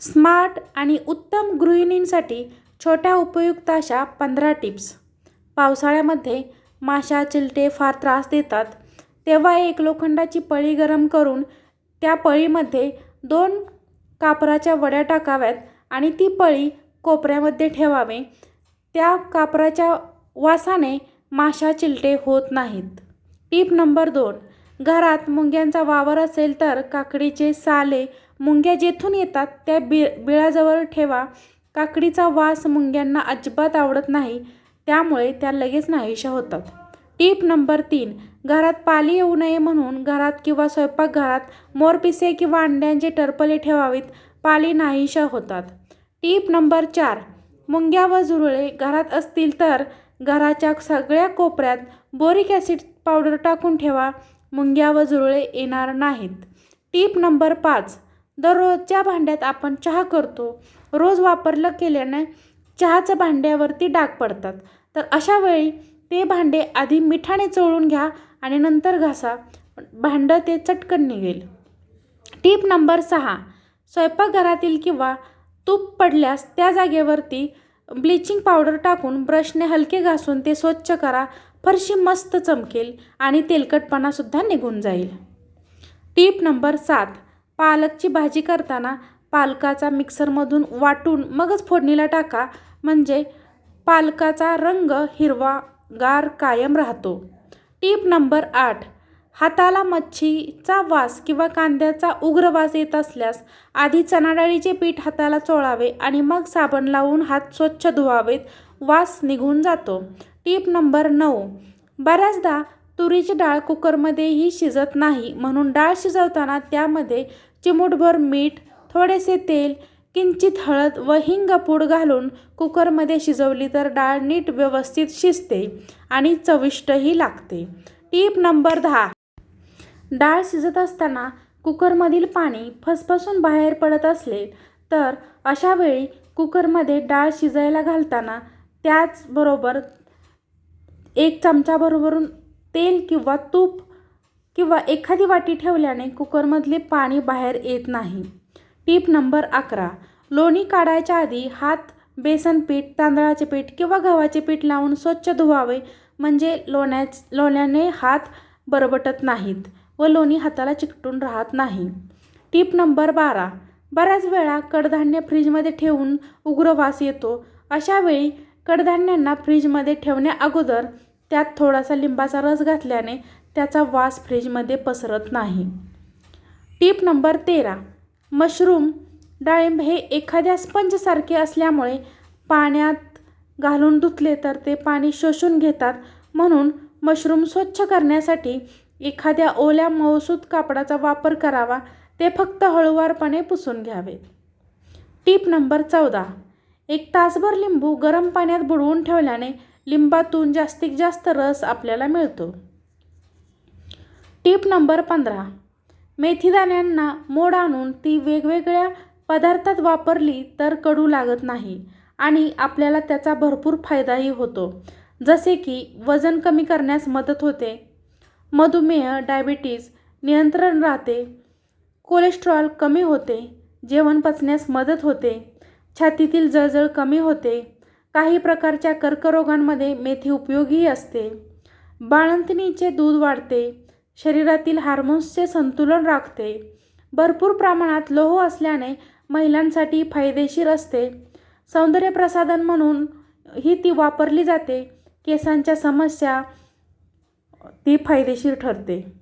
Smart आणि उत्तम गृहिणींसाठी छोट्या उपयुक्त अशा पंधरा टिप्स. पावसाळ्यामध्ये माशा चिलटे फार त्रास देतात. तेव्हा एक लोखंडाची पळी गरम करून त्या पळीमध्ये दोन कापराच्या वड्या टाकाव्यात आणि ती पळी कोपऱ्यामध्ये ठेवावे. त्या कापराच्या वासाने माशा चिलटे होत नाहीत. टीप नंबर दोन. घरात मुंग्यांचा वावर असेल तर काकडीचे साले मुंग्या जेथून येतात त्या बि बिळाजवळ ठेवा. काकडीचा वास मुंग्यांना अजिबात आवडत नाही त्यामुळे त्या लगेच नाहीशा होतात. टीप नंबर तीन घरात पाली येऊ नये म्हणून घरात किंवा स्वयंपाकघरात मोरपिसे किंवा अंड्यांचे टरपले ठेवावीत पाली नाहीशा होतात. टीप नंबर चार मुंग्या व झुरळे घरात असतील तर घराच्या सगळ्या कोपऱ्यात बोरिक ॲसिड पावडर टाकून ठेवा मुंग्या व झुरळे येणार नाहीत. टीप नंबर पाच दररोजच्या भांड्यात आपण चहा करतो. रोज वापरलं केल्याने चहाच्या भांड्यावरती डाग पडतात. तर अशा वेळी ते भांडे आधी मिठाने चोळून घ्या आणि नंतर घासा. भांडं ते चटकन निघेल. टीप नंबर सहा. स्वयंपाकघरातील किंवा तूप पडल्यास त्या जागेवरती ब्लिचिंग पावडर टाकून ब्रशने हलके घासून ते स्वच्छ करा. फरशी मस्त चमकेल आणि तेलकटपणासुद्धा निघून जाईल. टीप नंबर सात. पालकची भाजी करताना पालकाचा मिक्सरमधून वाटून मगच फोडणीला टाका. म्हणजे पालकाचा रंग हिरवा गार कायम राहतो. टीप नंबर आठ. हाताला मच्छीचा वास किंवा कांद्याचा उग्र वास येत असल्यास आधी चणाडाळीचे पीठ हाताला चोळावे आणि मग साबण लावून हात स्वच्छ धुवावेत. वास निघून जातो. टीप नंबर नऊ. बऱ्याचदा तुरीची डाळ कुकरमध्येही शिजत नाही. म्हणून डाळ शिजवताना त्यामध्ये चिमूटभर मीठ थोडेसे तेल किंचित हळद व हिंगपूड घालून कुकरमध्ये शिजवली तर डाळ नीट व्यवस्थित शिजते आणि चविष्टही लागते. टीप नंबर दहा. डाळ शिजत असताना कुकरमधील पाणी फसफसून बाहेर पडत असले तर अशा वेळी कुकरमध्ये डाळ शिजायला घालताना त्याचबरोबर एक चमचाबरोबरून तेल किंवा तूप किंवा एखादी वाटी ठेवल्याने कुकरमधले पाणी बाहेर येत नाही. टीप नंबर अकरा. लोणी काढायच्या आधी हात बेसन पीठ तांदळाचे पीठ किंवा गव्हाचे पीठ लावून स्वच्छ धुवावे. म्हणजे लोण्याच लोण्याने हात बरबटत नाहीत व लोणी हाताला चिकटून राहत नाही. टीप नंबर बारा. बऱ्याच वेळा कडधान्य फ्रीजमध्ये ठेवून उग्र वास येतो. अशा वेळी कडधान्यांना फ्रीजमध्ये ठेवण्या अगोदर त्यात थोडासा लिंबाचा रस घातल्याने त्याचा वास फ्रीजमध्ये पसरत नाही. टीप नंबर तेरा. मशरूम डाळिंब हे एखाद्या स्पंजसारखे असल्यामुळे पाण्यात घालून धुतले तर ते पाणी शोषून घेतात. म्हणून मशरूम स्वच्छ करण्यासाठी एखाद्या ओल्या मऊसूत कापडाचा वापर करावा. ते फक्त हळूवारपणे पुसून घ्यावे. टीप नंबर चौदा. एक तासभर लिंबू गरम पाण्यात बुडवून ठेवल्याने लिंबातून जास्तीत जास्त रस आपल्याला मिळतो. टीप नंबर पंधरा. मेथीदाण्यांना मोड आणून ती वेगवेगळ्या पदार्थात वापरली तर कडू लागत नाही आणि आपल्याला त्याचा भरपूर फायदाही होतो. जसे की वजन कमी करण्यास मदत होते. मधुमेह डायबिटीज नियंत्रण राहते. कोलेस्ट्रॉल कमी होते. जेवण पचण्यास मदत होते. छातीतील जळजळ कमी होते. काही प्रकारच्या कर्करोगांमध्ये मेथी उपयोगी असते. बाळंतणीचे दूध वाढते. शरीरातील हार्मोन्सचे संतुलन राखते. भरपूर प्रमाणात लोह असल्याने महिलांसाठी फायदेशीर असते. सौंदर्यप्रसाधन म्हणून ही ती वापरली जाते. केसांच्या समस्या ती फायदेशीर ठरते.